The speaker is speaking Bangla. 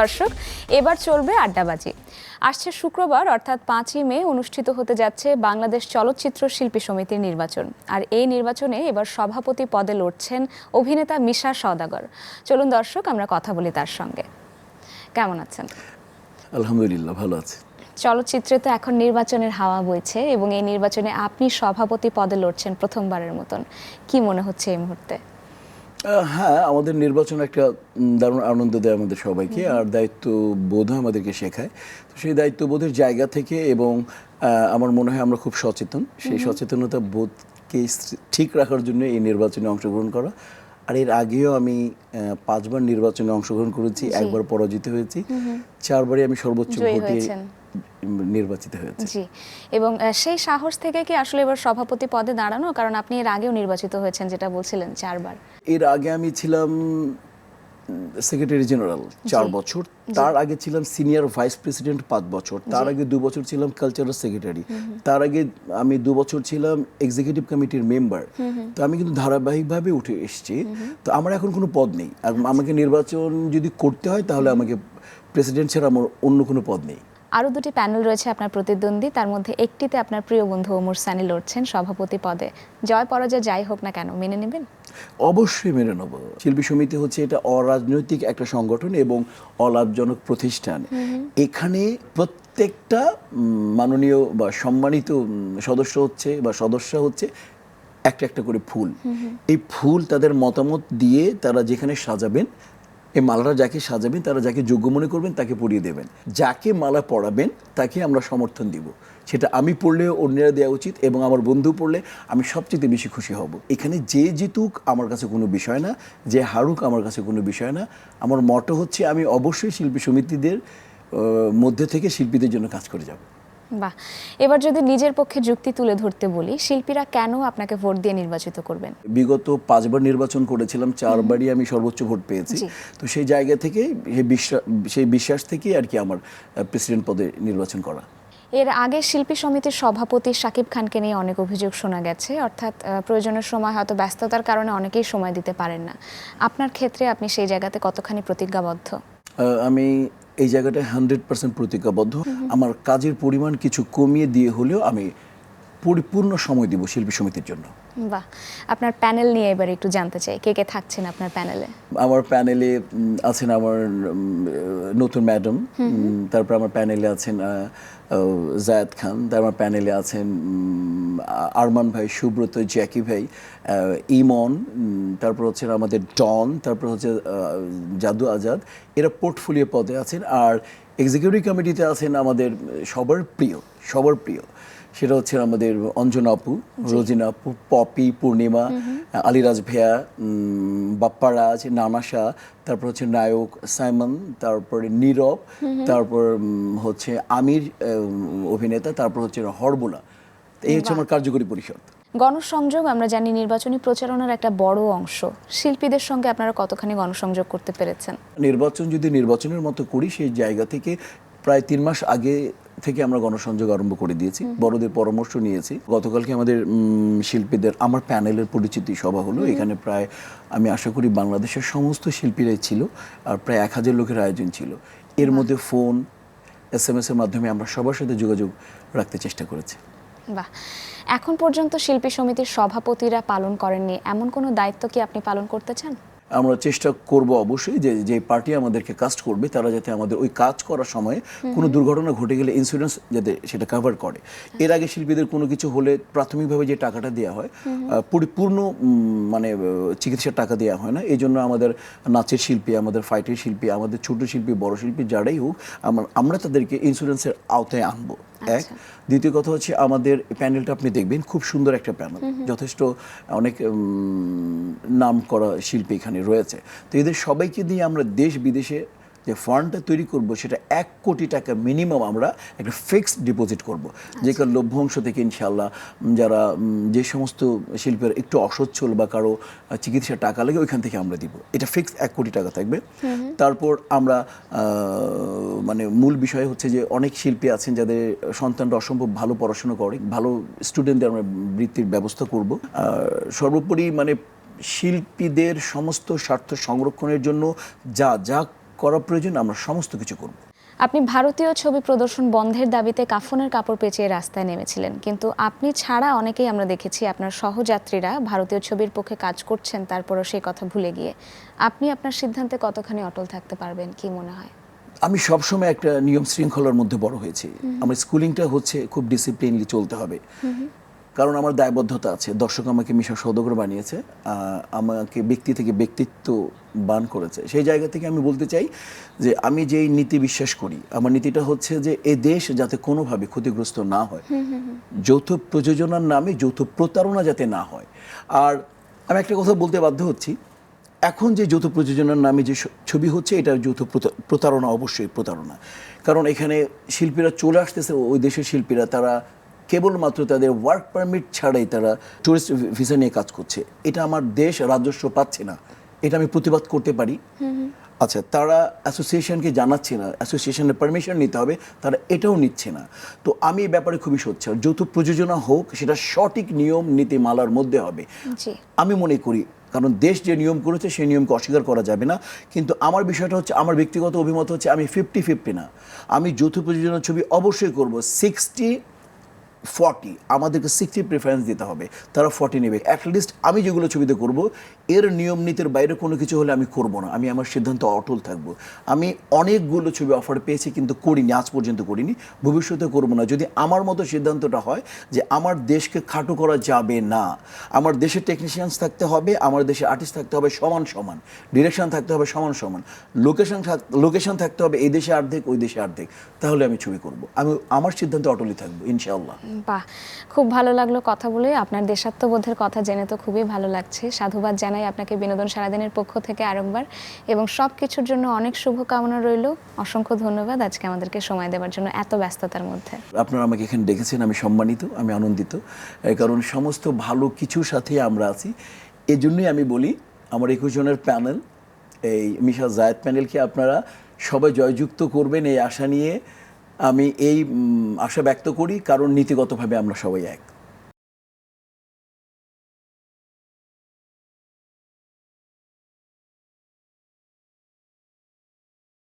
দর্শক এবার চলবে আড্ডাবাজি। আসছে শুক্রবার অর্থাৎ পাঁচই মে অনুষ্ঠিত হতে যাচ্ছে বাংলাদেশ চলচ্চিত্র শিল্পী সমিতির নির্বাচন। আর এই নির্বাচনে এবার সভাপতি পদে লড়ছেন অভিনেতা মিশা সওদাগর। চলুন দর্শক আমরা কথা বলি তার সঙ্গে। কেমন আছেন? আলহামদুলিল্লাহ ভালো আছে। চলচ্চিত্রে তো এখন নির্বাচনের হাওয়া বইছে এবং এই নির্বাচনে আপনি সভাপতি পদে লড়ছেন প্রথমবারের মতন। কি মনে হচ্ছে এই মুহূর্তে? হ্যাঁ আমাদের নির্বাচন একটা দারুণ আনন্দ দেয় আমাদের সবাইকে আর দায়িত্ব বোধও আমাদেরকে শেখায়। তো সেই দায়িত্ববোধের জায়গা থেকে এবং আমার মনে হয় আমরা খুব সচেতন। সেই সচেতনতা বোধকে ঠিক রাখার জন্য এই নির্বাচনে অংশগ্রহণ করা। আর এর আগেও আমি পাঁচবার নির্বাচনে অংশগ্রহণ করেছি একবার পরাজিত হয়েছি। চারবারই আমি সর্বোচ্চ ভোটে নির্বাচিত হয়েছে। জি এবং সেই সাহস থেকে কি আসলে এবার সভাপতি পদে দাঁড়ানো? কারণ আপনি এর আগেও নির্বাচিত হয়েছেন যেটা বলছিলেন চারবার। এর আগে আমি ছিলাম সেক্রেটারি জেনারেল চার বছর। তার আগে ছিলাম সিনিয়র ভাইস প্রেসিডেন্ট পাঁচ বছর। তার আগে দু বছর ছিলাম কালচারাল সেক্রেটারি তার আগে আমি দু বছর ছিলাম এক্সিকিউটিভ কমিটির মেম্বার তো আমি কিন্তু ধারাবাহিকভাবে উঠে এসেছি। তো আমার এখন কোনো পদ নেই। আর আমাকে নির্বাচন যদি করতে হয় তাহলে আমাকে প্রেসিডেন্ট ছাড়া আমার অন্য কোনো পদ নেই। আরও দুটি প্যানেল রয়েছে আপনার প্রতিদ্বন্দ্বী তার মধ্যে একটিতে আপনার প্রিয় বন্ধু ওমর সানি লড়ছেন সভাপতি পদে। জয় পরাজয় যাই হোক না কেন মেনে নেবেন? অবশ্যই মেনে নেব। শিল্পী সমিতি হচ্ছে এটা অরাজনৈতিক একটা সংগঠন এবং অলাভজনক প্রতিষ্ঠান। এখানে প্রত্যেকটা মাননীয় বা সম্মানিত সদস্য হচ্ছে বা সদস্য হচ্ছে একটা একটা করে ফুল। এই ফুল তাদের মতামত দিয়ে তারা যেখানে সাজাবেন এই মালাটা যাকে সাজাবেন, তারা যাকে যোগ্য মনে করবেন, তাকে পরিয়ে দেবেন। যাকে মালা পরাবেন, তাকে আমরা সমর্থন দিব। সেটা আমি পড়লে অন্যরা দেওয়া উচিত এবং আমার বন্ধু পড়লে আমি সবচেয়ে বেশি খুশি হব। এখানে যে জিতুক আমার কাছে কোনো বিষয় না, যে হারুক আমার কাছে কোনো বিষয় না। আমার মটো হচ্ছে আমি অবশ্যই শিল্পী সমিতিদের মধ্যে থেকে শিল্পীদের জন্য কাজ করে যাব। বাহ। এবার যদি নিজের পক্ষে যুক্তি তুলে ধরতে বলি শিল্পীরা কেন আপনাকে ভোট দিয়ে নির্বাচিত করবেন? বিগত পাঁচবার নির্বাচন করেছিলাম চারবারই আমি সর্বোচ্চ ভোট পেয়েছি। তো সেই জায়গা থেকে সেই বিশ্বাস সেই বিশ্বাস থেকেই আর কি আমার প্রেসিডেন্ট পদে নির্বাচন করা। এর আগে শিল্পী সমিতির সভাপতি শাকিব খানকে নিয়ে অনেক অভিযোগ শোনা গেছে। অর্থাৎ প্রয়োজনের সময় হয়তো ব্যস্ততার কারণে অনেকেই সময় দিতে পারেন না। আপনার ক্ষেত্রে আপনি সেই জায়গাতে কতখানি প্রতিজ্ঞাবদ্ধ? আমি এই জায়গাটায় হান্ড্রেড পার্সেন্ট প্রতিজ্ঞাবদ্ধ। আমার কাজের পরিমাণ কিছু কমিয়ে দিয়ে হলেও আমি পরিপূর্ণ সময় দিব শিল্পী সমিতির জন্য। বাহ আপনার প্যানেল নিয়ে এবার একটু জানতে চাই কে কে থাকছেন আপনার প্যানেলে? আমার প্যানেলে আছেন আমার নতুন ম্যাডাম তারপর আমার প্যানেলে আছেন আহ, খান তার আমার প্যানেলে আছেন আরমান ভাই সুব্রত জ্যাকি ভাই ইমন তারপর হচ্ছে আমাদের ডন তারপর হচ্ছে জাদু আজাদ এরা পোর্টফোলিও পদে আছেন আর এক্সিকিউটিভ কমিটিতে আছেন আমাদের সবার প্রিয় সবার প্রিয় সেটা হচ্ছে আমাদের অঞ্জনা আপু রোজিনা আপু পপি পূর্ণিমা আলিরাজ ভেয়া বাপ্পারাজ নানাশা তারপর হচ্ছে নায়ক সাইমন তারপরে নীরব তারপর হচ্ছে আমির অভিনেতা তারপর হচ্ছে হরবুলা এই হচ্ছে আমার কার্যকরী পরিষদ। গণসংযোগ আমরা জানি নির্বাচনী প্রচারণার একটা বড় অংশ। শিল্পীদের সঙ্গে আপনারা কতখানি গণসংযোগ করতে পেরেছেন? নির্বাচন যদি নির্বাচনের মতো করি সেই জায়গা থেকে প্রায় তিন মাস আগে থেকে আমরা গণসংযোগ আরম্ভ করে দিয়েছি। বড়দের পরামর্শ নিয়েছি। গতকালকে আমাদের শিল্পীদের আমার প্যানেলের পরিচিতি সভা হলো। এখানে প্রায় আমি আশা করি বাংলাদেশের সমস্ত শিল্পীরাই ছিল আর প্রায় এক হাজার লোকের আয়োজন ছিল। এর মধ্যে ফোন এস এম এস এর মাধ্যমে আমরা সবার সাথে যোগাযোগ রাখতে চেষ্টা করেছি। বাহ। এখন পর্যন্ত শিল্পী সমিতির সভাপতিরা পালন করেননি। এমন কোনো দায়িত্ব কি আপনি পালন করতে চান? আমরা চেষ্টা করব অবশ্যই যে যে পার্টি আমাদেরকে কাস্ট করবে তারা যাতে আমাদের ওই কাজ করার সময় কোনো দুর্ঘটনা ঘটে গেলে ইন্স্যুরেন্স যাতে সেটা কভার করে। এর আগে শিল্পীদের কোনো কিছু হলে প্রাথমিকভাবে যে টাকাটা দেওয়া হয় পরিপূর্ণ মানে চিকিৎসার টাকা দেওয়া হয় না। এই জন্য আমাদের নাচের শিল্পী আমাদের ফাইটের শিল্পী আমাদের ছোট শিল্পী বড় শিল্পী যারাই হোক আমরা আমরা তাদেরকে ইন্স্যুরেন্সের আওতায় আনব। এক। দ্বিতীয় কথা হচ্ছে আমাদের প্যানেলটা আপনি দেখবেন খুব সুন্দর একটা প্যানেল। যথেষ্ট অনেক নাম করা শিল্পী এখানে রয়েছে। তো এদের সবাইকে দিয়ে আমরা দেশ বিদেশে যে ফান্ডটা তৈরি করব সেটা এক কোটি টাকা মিনিমাম আমরা একটা ফিক্সড ডিপোজিট করব। যে কারও লভ্যাংশ থেকে ইনশাল্লাহ যারা যে সমস্ত শিল্পের একটু অসচ্ছল বা কারও চিকিৎসার টাকা লাগে ওইখান থেকে আমরা দিব। এটা ফিক্সড এক কোটি টাকা থাকবে। তারপর আমরা মানে মূল বিষয় হচ্ছে যে অনেক শিল্পী আছেন যাদের সন্তানরা অসম্ভব ভালো পড়াশোনা করে ভালো স্টুডেন্টদের আমরা বৃত্তির ব্যবস্থা করব। সর্বোপরি মানে শিল্পীদের সমস্ত স্বার্থ সংরক্ষণের জন্য যা যা করা প্রয়োজন আমরা সমস্ত কিছু করব। আপনি ভারতীয় ছবি প্রদর্শন বন্ধের দাবিতে কাফনের কাপড় পেঁচিয়ে রাস্তায় নেমেছিলেন। কিন্তু আপনি ছাড়া অনেকেই আমরা দেখেছি আপনার সহযাত্রীরা ভারতীয় ছবির পক্ষে কাজ করছেন তারপরও সেই কথা ভুলে গিয়ে। আপনি আপনার সিদ্ধান্তে কতখানি অটল থাকতে পারবেন কি মনে হয়? আমি সবসময় একটা নিয়ম শৃঙ্খলার মধ্যে বড় হয়েছি। আমার স্কুলিংটা হচ্ছে খুব ডিসিপ্লিনলি চলতে হবে। কারণ আমার দায়বদ্ধতা আছে। দর্শক আমাকে মিশা সৌদাগর বানিয়েছে আমাকে ব্যক্তি থেকে ব্যক্তিত্ব বান করেছে। সেই জায়গা থেকে আমি বলতে চাই যে আমি যেই নীতি বিশ্বাস করি আমার নীতিটা হচ্ছে যে এ দেশ যাতে কোনোভাবে ক্ষতিগ্রস্ত না হয়। যৌথ প্রযোজনার নামে যৌথ প্রতারণা যাতে না হয়। আর আমি একটা কথা বলতে বাধ্য হচ্ছি এখন যে যৌথ প্রযোজনার নামে যে ছবি হচ্ছে এটা যৌথ প্রতা- প্রতারণা অবশ্যই প্রতারণা। কারণ এখানে শিল্পীরা চলে আসতেছে ওই দেশের শিল্পীরা তারা কেবলমাত্র তাদের ওয়ার্ক পারমিট ছাড়াই তারা টুরিস্ট ভিসা নিয়ে কাজ করছে। এটা আমার দেশ রাজস্ব পাচ্ছে না। এটা আমি প্রতিবাদ করতে পারি। আচ্ছা তারা অ্যাসোসিয়েশনকে জানাচ্ছে না। অ্যাসোসিয়েশনের পারমিশন নিতে হবে। তারা এটাও নিচ্ছে না। তো আমি এই ব্যাপারে খুবই সোচ্চার। যৌথ প্রযোজনা হোক সেটা সঠিক নিয়ম নীতিমালার মধ্যে হবে। আমি মনে করি কারণ দেশ যে নিয়ম করেছে সেই নিয়মকে অস্বীকার করা যাবে না। কিন্তু আমার বিষয়টা হচ্ছে আমার ব্যক্তিগত অভিমত হচ্ছে আমি ফিফটি ফিফটি না। আমি যৌথ প্রযোজনার ছবি অবশ্যই করব। সিক্সটি ফর্টি, আমাদেরকে সিক্সটি প্রেফারেন্স দিতে হবে। তারা ফর্টি নেবে। অ্যাটলিস্ট আমি যেগুলো ছবিতে করব, এর নিয়ম নীতির বাইরে কোনো কিছু হলে আমি করব না। আমি আমার সিদ্ধান্ত অটল থাকব। আমি অনেকগুলো ছবি অফার পেয়েছি কিন্তু করিনি, আজ পর্যন্ত করিনি। ভবিষ্যতে করব না। যদি আমার মতো সিদ্ধান্তটা হয় যে আমার দেশকে খাটো করা যাবে না, আমার দেশে টেকনিশিয়ানস থাকতে হবে, আমার দেশে আর্টিস্ট থাকতে হবে সমান সমান ডিরেকশন থাকতে হবে সমান সমান লোকেশন লোকেশন থাকতে হবে এই দেশে অর্ধেক, ওই দেশে অর্ধেক, তাহলে আমি ছবি করব। আমি, আমার সিদ্ধান্তে অটলই থাকব, ইনশাআল্লাহ। বাহ, খুব ভালো লাগল কথা বলে। আপনার দেশাত্মবোধের কথা জেনে তো খুবই ভালো লাগছে। সাধুবাদ জানাই আপনাকে বিনোদন সারাদিনের পক্ষ থেকে আরেকবার। এবং সব কিছুর জন্য অনেক শুভকামনা রইল। অসংখ্য ধন্যবাদ আজকে আমাদেরকে সময় দেওয়ার জন্য এত ব্যস্ততার মধ্যে। আপনারা আমাকে এখানে ডেকেছেন, আমি সম্মানিত, আমি আনন্দিত। কারণ সমস্ত ভালো কিছুর সাথে আমরা আছি। এই জন্যই আমি বলি, আমার একুশ জনের প্যানেল, এই মিশা জায়েদ প্যানেলকে আপনারা সবাই জয়যুক্ত করবেন এই আশা নিয়ে। আমি এই আশা ব্যক্ত করি কারণ নীতিগতভাবে আমরা সবাই এক।